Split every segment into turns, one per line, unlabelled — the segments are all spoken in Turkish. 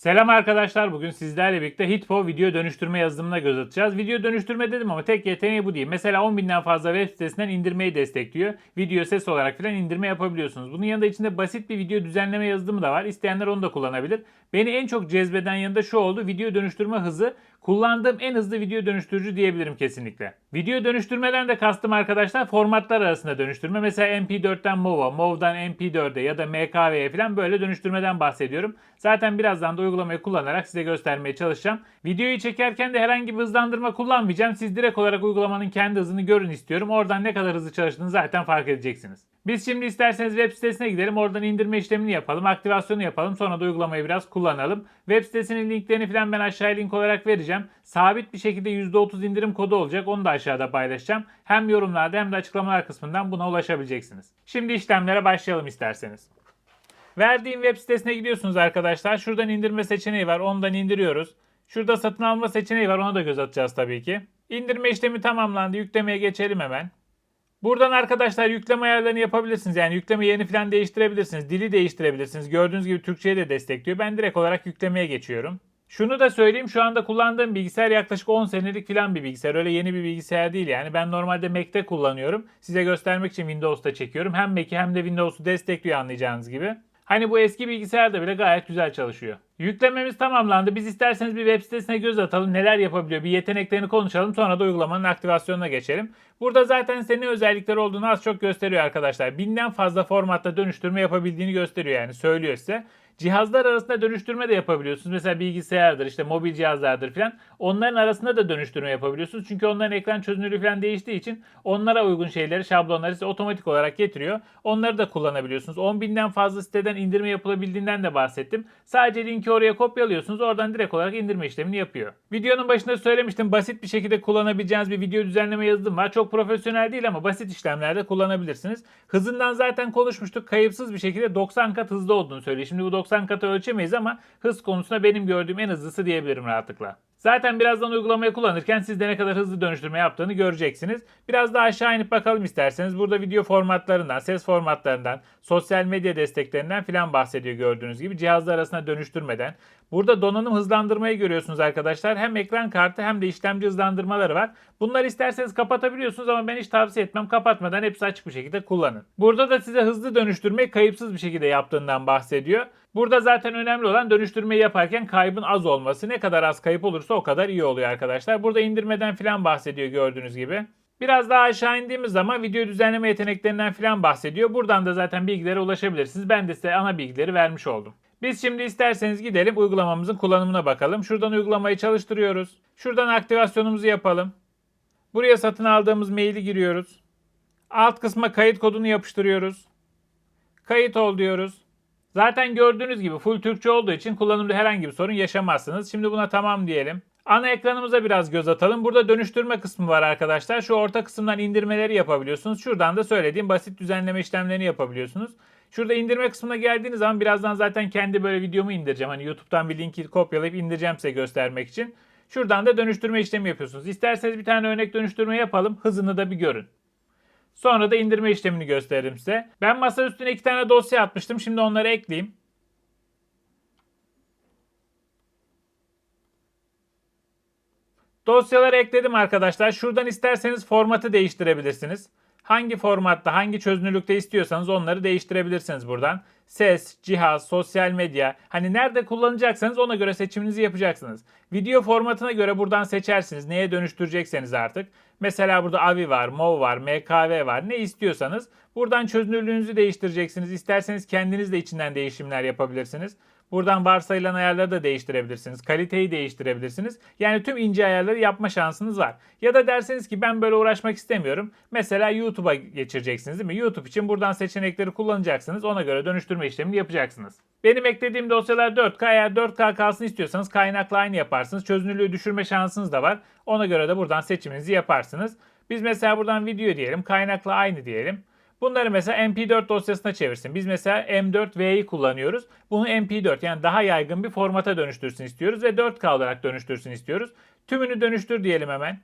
Selam arkadaşlar. Bugün sizlerle birlikte Hitpo video dönüştürme yazılımına göz atacağız. Video dönüştürme dedim ama tek yeteneği bu değil. Mesela 10.000'den fazla web sitesinden indirmeyi destekliyor. Video ses olarak filan indirme yapabiliyorsunuz. Bunun yanında içinde basit bir video düzenleme yazılımı da var. İsteyenler onu da kullanabilir. Beni en çok cezbeden yanında şu oldu. Video dönüştürme hızı kullandığım en hızlı video dönüştürücü diyebilirim kesinlikle. Video dönüştürmeden de kastım arkadaşlar formatlar arasında dönüştürme. Mesela MP4'ten MOV'a, MOV'dan MP4'e ya da MKV'ye falan böyle dönüştürmeden bahsediyorum. Zaten birazdan da uygulamayı kullanarak size göstermeye çalışacağım. Videoyu çekerken de herhangi bir hızlandırma kullanmayacağım. Siz direkt olarak uygulamanın kendi hızını görün istiyorum. Oradan ne kadar hızlı çalıştığını zaten fark edeceksiniz. Biz şimdi isterseniz web sitesine gidelim. Oradan indirme işlemini yapalım. Aktivasyonu yapalım. Sonra da uygulamayı biraz kullanalım. Web sitesinin linklerini falan ben aşağıya link olarak vereceğim. Sabit bir şekilde %30 indirim kodu olacak. Onu da aşağıda paylaşacağım. Hem yorumlarda hem de açıklamalar kısmından buna ulaşabileceksiniz. Şimdi işlemlere başlayalım isterseniz. Verdiğim web sitesine gidiyorsunuz arkadaşlar. Şuradan indirme seçeneği var. Ondan indiriyoruz. Şurada satın alma seçeneği var. Ona da göz atacağız tabii ki. İndirme işlemi tamamlandı. Yüklemeye geçelim hemen. Buradan arkadaşlar yükleme ayarlarını yapabilirsiniz. Yani yükleme yerini falan değiştirebilirsiniz. Dili değiştirebilirsiniz. Gördüğünüz gibi Türkçe'ye de destekliyor. Ben direkt olarak yüklemeye geçiyorum. Şunu da söyleyeyim şu anda kullandığım bilgisayar yaklaşık 10 senelik falan bir bilgisayar. Öyle yeni bir bilgisayar değil yani. Ben normalde Mac'te kullanıyorum. Size göstermek için Windows'ta çekiyorum. Hem Mac'i hem de Windows'u destekliyor anlayacağınız gibi. Hani bu eski bilgisayarda bile gayet güzel çalışıyor. Yüklememiz tamamlandı. Biz isterseniz bir web sitesine göz atalım. Neler yapabiliyor? Bir yeteneklerini konuşalım. Sonra da uygulamanın aktivasyonuna geçelim. Burada zaten senin özellikleri olduğunu az çok gösteriyor arkadaşlar. Binden fazla formatta dönüştürme yapabildiğini gösteriyor yani söylüyor size. Cihazlar arasında dönüştürme de yapabiliyorsunuz. Mesela bilgisayardır, işte mobil cihazlardır falan. Onların arasında da dönüştürme yapabiliyorsunuz. Çünkü onların ekran çözünürlüğü falan değiştiği için onlara uygun şeyleri, şablonları size otomatik olarak getiriyor. Onları da kullanabiliyorsunuz. 10.000'den fazla siteden indirme yapılabildiğinden de bahsettim. Sadece linki oraya kopyalıyorsunuz. Oradan direkt olarak indirme işlemini yapıyor. Videonun başında söylemiştim. Basit bir şekilde kullanabileceğiniz bir video düzenleme yazılım var. Çok profesyonel değil ama basit işlemlerde kullanabilirsiniz. Hızından zaten konuşmuştuk. Kayıpsız bir şekilde 90 kat hızlı olduğunu söylüyor. Şimdi bu 90 katı ölçemeyiz ama hız konusunda benim gördüğüm en hızlısı diyebilirim rahatlıkla. Zaten birazdan uygulamayı kullanırken siz de ne kadar hızlı dönüştürme yaptığını göreceksiniz. Biraz daha aşağı inip bakalım isterseniz. Burada video formatlarından, ses formatlarından, sosyal medya desteklerinden filan bahsediyor gördüğünüz gibi. Cihazlar arasında dönüştürmeden. Burada donanım hızlandırmayı görüyorsunuz arkadaşlar. Hem ekran kartı hem de işlemci hızlandırmaları var. Bunları isterseniz kapatabiliyorsunuz ama ben hiç tavsiye etmem. Kapatmadan hepsi açık bir şekilde kullanın. Burada da size hızlı dönüştürmeyi kayıpsız bir şekilde yaptığından bahsediyor. Burada zaten önemli olan dönüştürmeyi yaparken kaybın az olması. Ne kadar az kayıp olursa o kadar iyi oluyor arkadaşlar. Burada indirmeden filan bahsediyor gördüğünüz gibi. Biraz daha aşağı indiğimiz zaman video düzenleme yeteneklerinden filan bahsediyor. Buradan da zaten bilgilere ulaşabilirsiniz. Ben de size ana bilgileri vermiş oldum. Biz şimdi isterseniz gidelim uygulamamızın kullanımına bakalım. Şuradan uygulamayı çalıştırıyoruz. Şuradan aktivasyonumuzu yapalım. Buraya satın aldığımız maili giriyoruz. Alt kısma kayıt kodunu yapıştırıyoruz. Kayıt ol diyoruz. Zaten gördüğünüz gibi full Türkçe olduğu için kullanımda herhangi bir sorun yaşamazsınız. Şimdi buna tamam diyelim. Ana ekranımıza biraz göz atalım. Burada dönüştürme kısmı var arkadaşlar. Şu orta kısımdan indirmeleri yapabiliyorsunuz. Şuradan da söylediğim basit düzenleme işlemlerini yapabiliyorsunuz. Şurada indirme kısmına geldiğiniz zaman birazdan zaten kendi böyle videomu indireceğim. Hani YouTube'dan bir linki kopyalayıp indireceğim size göstermek için. Şuradan da dönüştürme işlemi yapıyorsunuz. İsterseniz bir tane örnek dönüştürme yapalım. Hızını da bir görün. Sonra da indirme işlemini gösteririm size. Ben masa üstüne iki tane dosya atmıştım. Şimdi onları ekleyeyim. Dosyaları ekledim arkadaşlar. Şuradan isterseniz formatı değiştirebilirsiniz. Hangi formatta, hangi çözünürlükte istiyorsanız onları değiştirebilirsiniz buradan. Ses, cihaz, sosyal medya. Hani nerede kullanacaksanız ona göre seçiminizi yapacaksınız. Video formatına göre buradan seçersiniz. Neye dönüştürecekseniz artık. Mesela burada AVI var, MOV var, MKV var. Ne istiyorsanız buradan çözünürlüğünüzü değiştireceksiniz. İsterseniz kendiniz de içinden değişimler yapabilirsiniz. Buradan varsayılan ayarları da değiştirebilirsiniz. Kaliteyi değiştirebilirsiniz. Yani tüm ince ayarları yapma şansınız var. Ya da derseniz ki ben böyle uğraşmak istemiyorum. Mesela YouTube'a geçireceksiniz değil mi? YouTube için buradan seçenekleri kullanacaksınız. Ona göre dönüştürme işlemini yapacaksınız. Benim eklediğim dosyalar 4K. Eğer 4K kalsın istiyorsanız kaynakla aynı yaparsınız. Çözünürlüğü düşürme şansınız da var. Ona göre de buradan seçiminizi yaparsınız. Biz mesela buradan video diyelim. Kaynakla aynı diyelim. Bunları mesela MP4 dosyasına çevirsin. Biz mesela M4V'yi kullanıyoruz. Bunu MP4 yani daha yaygın bir formata dönüştürsün istiyoruz ve 4K olarak dönüştürsün istiyoruz. Tümünü dönüştür diyelim hemen.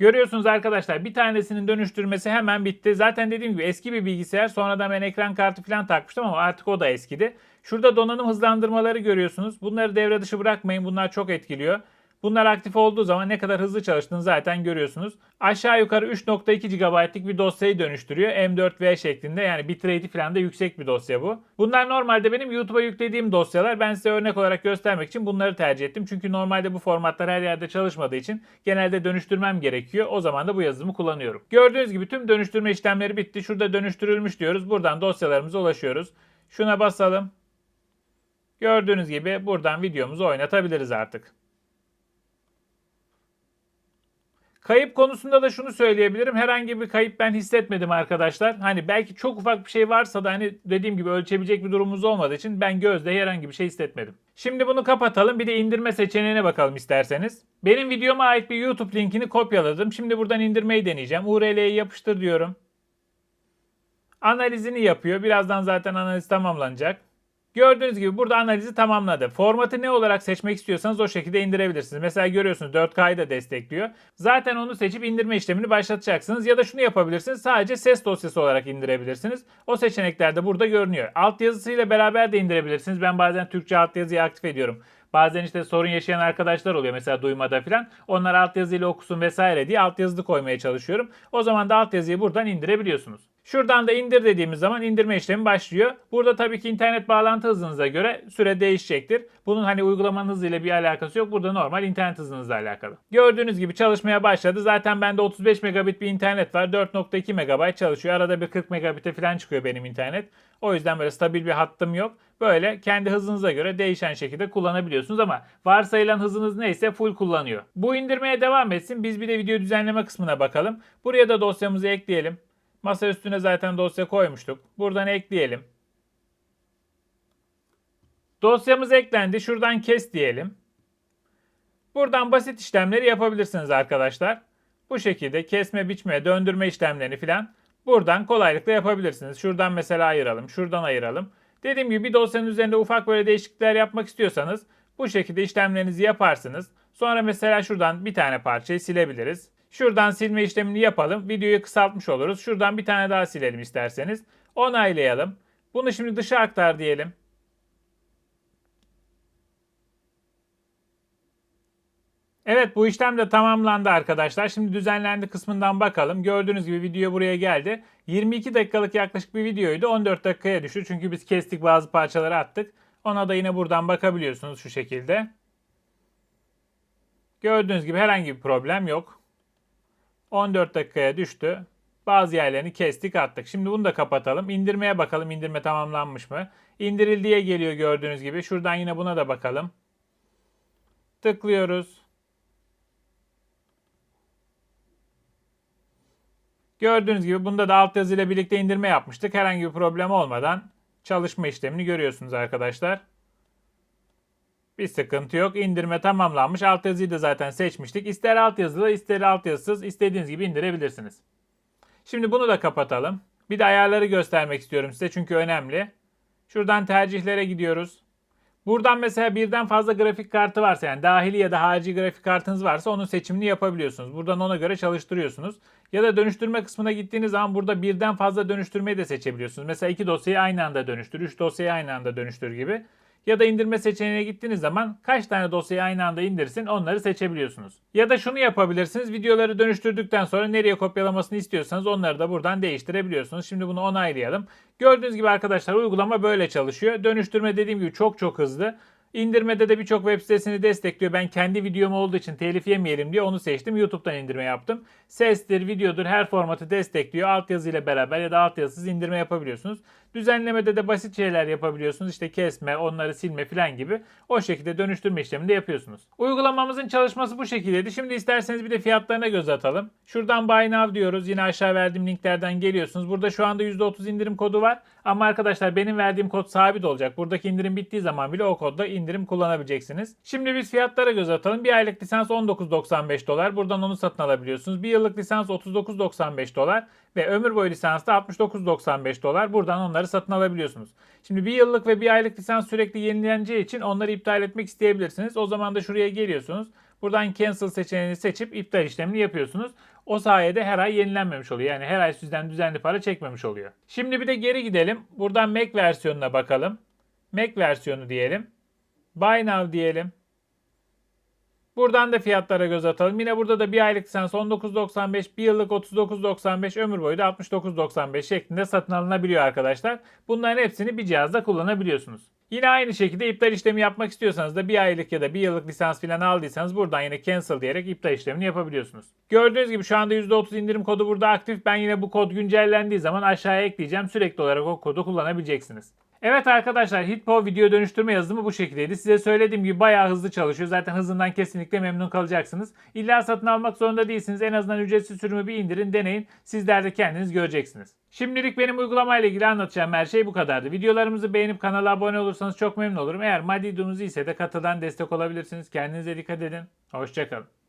Görüyorsunuz arkadaşlar bir tanesinin dönüştürmesi hemen bitti. Zaten dediğim gibi eski bir bilgisayar. Sonradan ben ekran kartı falan takmıştım ama artık o da eskidi. Şurada donanım hızlandırmaları görüyorsunuz. Bunları devre dışı bırakmayın. Bunlar çok etkiliyor. Bunlar aktif olduğu zaman ne kadar hızlı çalıştığını zaten görüyorsunuz. Aşağı yukarı 3.2 GB'lık bir dosyayı dönüştürüyor. M4V şeklinde yani bitrate'i falan da yüksek bir dosya bu. Bunlar normalde benim YouTube'a yüklediğim dosyalar. Ben size örnek olarak göstermek için bunları tercih ettim. Çünkü normalde bu formatlar her yerde çalışmadığı için genelde dönüştürmem gerekiyor. O zaman da bu yazılımı kullanıyorum. Gördüğünüz gibi tüm dönüştürme işlemleri bitti. Şurada dönüştürülmüş diyoruz. Buradan dosyalarımıza ulaşıyoruz. Şuna basalım. Gördüğünüz gibi buradan videomuzu oynatabiliriz artık. Kayıp konusunda da şunu söyleyebilirim. Herhangi bir kayıp ben hissetmedim arkadaşlar. Hani belki çok ufak bir şey varsa da hani dediğim gibi ölçebilecek bir durumumuz olmadığı için ben gözde herhangi bir şey hissetmedim. Şimdi bunu kapatalım. Bir de indirme seçeneğine bakalım isterseniz. Benim videoma ait bir YouTube linkini kopyaladım. Şimdi buradan indirmeyi deneyeceğim. URL'yi yapıştır diyorum. Analizini yapıyor. Birazdan zaten analiz tamamlanacak. Gördüğünüz gibi burada analizi tamamladı. Formatı ne olarak seçmek istiyorsanız o şekilde indirebilirsiniz. Mesela görüyorsunuz 4K'yı da destekliyor. Zaten onu seçip indirme işlemini başlatacaksınız. Ya da şunu yapabilirsiniz. Sadece ses dosyası olarak indirebilirsiniz. O seçenekler de burada görünüyor. Altyazısıyla beraber de indirebilirsiniz. Ben bazen Türkçe altyazıyı aktif ediyorum. Bazen işte sorun yaşayan arkadaşlar oluyor mesela duymada falan. Onlar altyazıyla okusun vesaire diye altyazılı koymaya çalışıyorum. O zaman da altyazıyı buradan indirebiliyorsunuz. Şuradan da indir dediğimiz zaman indirme işlemi başlıyor. Burada tabii ki internet bağlantı hızınıza göre süre değişecektir. Bunun hani uygulamanın hızıyla bir alakası yok. Burada normal internet hızınızla alakalı. Gördüğünüz gibi çalışmaya başladı. Zaten bende 35 megabit bir internet var. 4.2 megabayt çalışıyor. Arada bir 40 megabite falan çıkıyor benim internet. O yüzden böyle stabil bir hattım yok. Böyle kendi hızınıza göre değişen şekilde kullanabiliyorsunuz ama varsayılan hızınız neyse full kullanıyor. Bu indirmeye devam etsin. Biz bir de video düzenleme kısmına bakalım. Buraya da dosyamızı ekleyelim. Masa üstüne zaten dosya koymuştuk. Buradan ekleyelim. Dosyamız eklendi. Şuradan kes diyelim. Buradan basit işlemleri yapabilirsiniz arkadaşlar. Bu şekilde kesme, biçme, döndürme işlemlerini filan buradan kolaylıkla yapabilirsiniz. Şuradan mesela ayıralım, şuradan ayıralım. Dediğim gibi bir dosyanın üzerinde ufak böyle değişiklikler yapmak istiyorsanız bu şekilde işlemlerinizi yaparsınız. Sonra mesela şuradan bir tane parçayı silebiliriz. Şuradan silme işlemini yapalım. Videoyu kısaltmış oluruz. Şuradan bir tane daha silelim isterseniz. Onaylayalım. Bunu şimdi dışa aktar diyelim. Evet bu işlem de tamamlandı arkadaşlar. Şimdi düzenlendi kısmından bakalım. Gördüğünüz gibi video buraya geldi. 22 dakikalık yaklaşık bir videoydu. 14 dakikaya düştü. Çünkü biz kestik bazı parçaları attık. Ona da yine buradan bakabiliyorsunuz şu şekilde. Gördüğünüz gibi herhangi bir problem yok. 14 dakikaya düştü. Bazı yerlerini kestik attık. Şimdi bunu da kapatalım. İndirmeye bakalım indirme tamamlanmış mı? İndirildiye geliyor gördüğünüz gibi. Şuradan yine buna da bakalım. Tıklıyoruz. Gördüğünüz gibi bunda da altyazı ile birlikte indirme yapmıştık. Herhangi bir problem olmadan çalışma işlemini görüyorsunuz arkadaşlar. Bir sıkıntı yok. İndirme tamamlanmış. Altyazıyı da zaten seçmiştik. İster altyazılı ister altyazısız istediğiniz gibi indirebilirsiniz. Şimdi bunu da kapatalım. Bir de ayarları göstermek istiyorum size çünkü önemli. Şuradan tercihlere gidiyoruz. Buradan mesela birden fazla grafik kartı varsa yani dahili ya da harici grafik kartınız varsa onun seçimini yapabiliyorsunuz. Buradan ona göre çalıştırıyorsunuz. Ya da dönüştürme kısmına gittiğiniz zaman burada birden fazla dönüştürmeyi de seçebiliyorsunuz. Mesela iki dosyayı aynı anda dönüştür, üç dosyayı aynı anda dönüştür gibi. Ya da indirme seçeneğine gittiğiniz zaman kaç tane dosyayı aynı anda indirsin onları seçebiliyorsunuz. Ya da şunu yapabilirsiniz. Videoları dönüştürdükten sonra nereye kopyalamasını istiyorsanız onları da buradan değiştirebiliyorsunuz. Şimdi bunu onaylayalım. Gördüğünüz gibi arkadaşlar uygulama böyle çalışıyor. Dönüştürme dediğim gibi çok çok hızlı. İndirmede de birçok web sitesini destekliyor. Ben kendi videom olduğu için telif yemeyelim diye onu seçtim. YouTube'dan indirme yaptım. Sestir, videodur her formatı destekliyor. Altyazı ile beraber ya da altyazısız indirme yapabiliyorsunuz. Düzenlemede de basit şeyler yapabiliyorsunuz. İşte kesme, onları silme falan gibi. O şekilde dönüştürme işlemini de yapıyorsunuz. Uygulamamızın çalışması bu şekildeydi. Şimdi isterseniz bir de fiyatlarına göz atalım. Şuradan Buy Now diyoruz. Yine aşağı verdiğim linklerden geliyorsunuz. Burada şu anda %30 indirim kodu var. Ama arkadaşlar benim verdiğim kod sabit olacak. Buradaki indirim bittiği zaman bile o kodda indirim kullanabileceksiniz. Şimdi biz fiyatlara göz atalım. Bir aylık lisans 19.95 dolar. Buradan onu satın alabiliyorsunuz. Bir yıllık lisans 39.95 dolar ve ömür boyu lisans da 69.95 dolar. Buradan onları satın alabiliyorsunuz. Şimdi bir yıllık ve bir aylık lisans sürekli yenileneceği için onları iptal etmek isteyebilirsiniz. O zaman da şuraya geliyorsunuz. Buradan cancel seçeneğini seçip iptal işlemini yapıyorsunuz. O sayede her ay yenilenmemiş oluyor. Yani her ay sizden düzenli para çekmemiş oluyor. Şimdi bir de geri gidelim. Buradan Mac versiyonuna bakalım. Mac versiyonu diyelim. Buy now diyelim. Buradan da fiyatlara göz atalım. Yine burada da bir aylık lisans 19.95, bir yıllık 39.95, ömür boyu da 69.95 şeklinde satın alınabiliyor arkadaşlar. Bunların hepsini bir cihazda kullanabiliyorsunuz. Yine aynı şekilde iptal işlemi yapmak istiyorsanız da bir aylık ya da bir yıllık lisans falan aldıysanız buradan yine cancel diyerek iptal işlemini yapabiliyorsunuz. Gördüğünüz gibi şu anda %30 indirim kodu burada aktif. Ben yine bu kod güncellendiği zaman aşağıya ekleyeceğim. Sürekli olarak o kodu kullanabileceksiniz. Evet arkadaşlar Hitpo video dönüştürme yazılımı bu şekildeydi. Size söylediğim gibi bayağı hızlı çalışıyor. Zaten hızından kesinlikle memnun kalacaksınız. İlla satın almak zorunda değilsiniz. En azından ücretsiz sürümü bir indirin, deneyin. Sizler de kendiniz göreceksiniz. Şimdilik benim uygulamayla ilgili anlatacağım her şey bu kadardı. Videolarımızı beğenip kanala abone olursanız çok memnun olurum. Eğer maddi durumunuz iyiyse de katılan destek olabilirsiniz. Kendinize dikkat edin. Hoşçakalın.